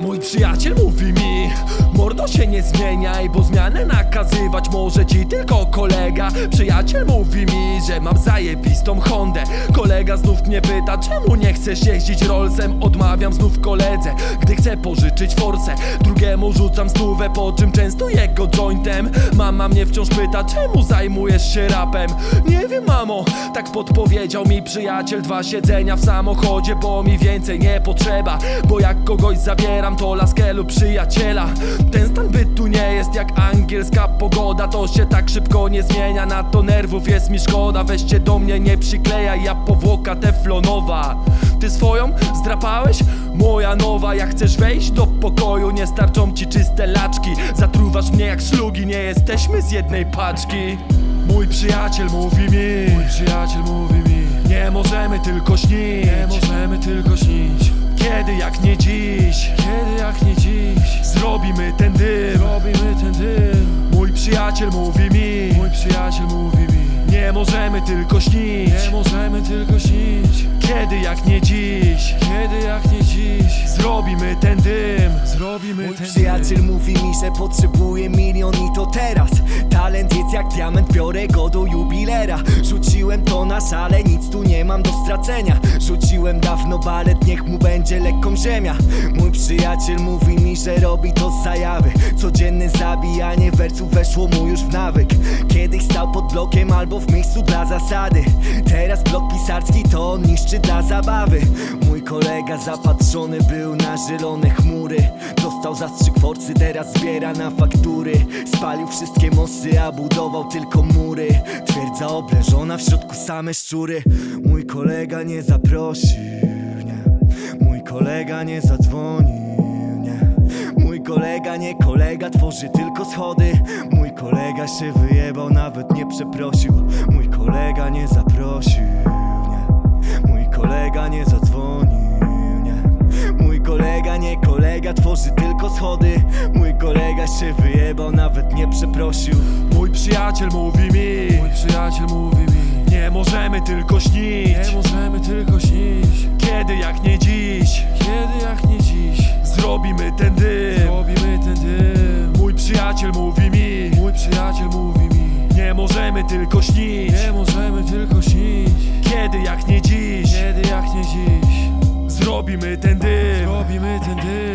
Mój przyjaciel mówi mi Mordo się nie zmieniaj, bo zmianę nakazywać może ci tylko kolega. Przyjaciel mówi mi, że mam zajebistą Hondę Kolega znów mnie pyta, czemu nie chcesz jeździć Rollsem Odmawiam znów koledze, gdy chcę pożyczyć forsę. Drugiemu rzucam stówę, po czym częstuję go jointem. Mama mnie wciąż pyta, czemu zajmujesz się rapem? Nie wiem mamo, tak podpowiedział mi przyjaciel. Dwa siedzenia w samochodzie, bo mi więcej nie potrzeba. Bo jak kogoś zabieram, to laskę lub przyjaciela. Ten stan bytu nie jest jak angielska pogoda. To się tak szybko nie zmienia, na to nerwów jest mi szkoda. Weźcie do mnie nie przyklejaj, ja powłoka teflonowa. Ty swoją zdrapałeś? Moja nowa, jak chcesz wejść do pokoju Nie starczą ci czyste laczki. Zatruwasz mnie jak szlugi, nie jesteśmy z jednej paczki. Mój przyjaciel mówi mi Mój przyjaciel mówi mi Nie możemy tylko śnić. Nie możemy tylko śnić. Kiedy jak nie dziś Kiedy jak nie dziś Zrobimy ten dym. Zrobimy ten dym. Mój przyjaciel mówi mi Mój przyjaciel mówi mi Nie możemy tylko śnić. Nie możemy tylko śnić. Kiedy jak nie dziś? Kiedy jak nie dziś? Zrobimy ten dym. Zrobimy Mój ten przyjaciel mówi mi, że potrzebuje milion i to teraz. Talent jest jak diament, biorę go do jubilera. Rzuciłem to na salę, nic tu nie mam do stracenia. Rzuciłem dawno balet, niech mu będzie lekką ziemia. Mój przyjaciel mówi mi, że robi to z zajawy. Codzienne zabijanie wersów weszło mu już w nawyk. Kiedyś stał pod blokiem albo w miejscu dla zasady. Teraz blok pisarski to on niszczy dla zabawy. Mój kolega zapatrzony był na zielone chmury. Dostał zastrzyk forcy, teraz zbiera na faktury. Spalił wszystkie mosty, a budował tylko mury. Twierdza obleżona, w środku same szczury. Mój kolega nie zaprosił, nie Mój kolega nie zadzwonił, nie Mój kolega nie kolega, tworzy tylko schody. Mój kolega się wyjebał, nawet nie przeprosił kolega nie zaprosił, nie Mój kolega nie zadzwonił, nie Mój kolega nie kolega, tworzy tylko schody. Mój kolega się wyjebał, nawet nie przeprosił. Mój przyjaciel mówi mi. Mój przyjaciel mówi mi. Nie możemy tylko śnić. Nie możemy tylko śnić. Kiedy jak nie dziś. Kiedy jak nie dziś. Zrobimy ten dym. Zrobimy ten dym. Mój przyjaciel mówi mi. Mój przyjaciel mówi mi Nie możemy tylko śnić. Nie możemy tylko śnić. Kiedy jak nie dziś. Kiedy jak nie dziś. Zrobimy ten dym. Zrobimy ten dym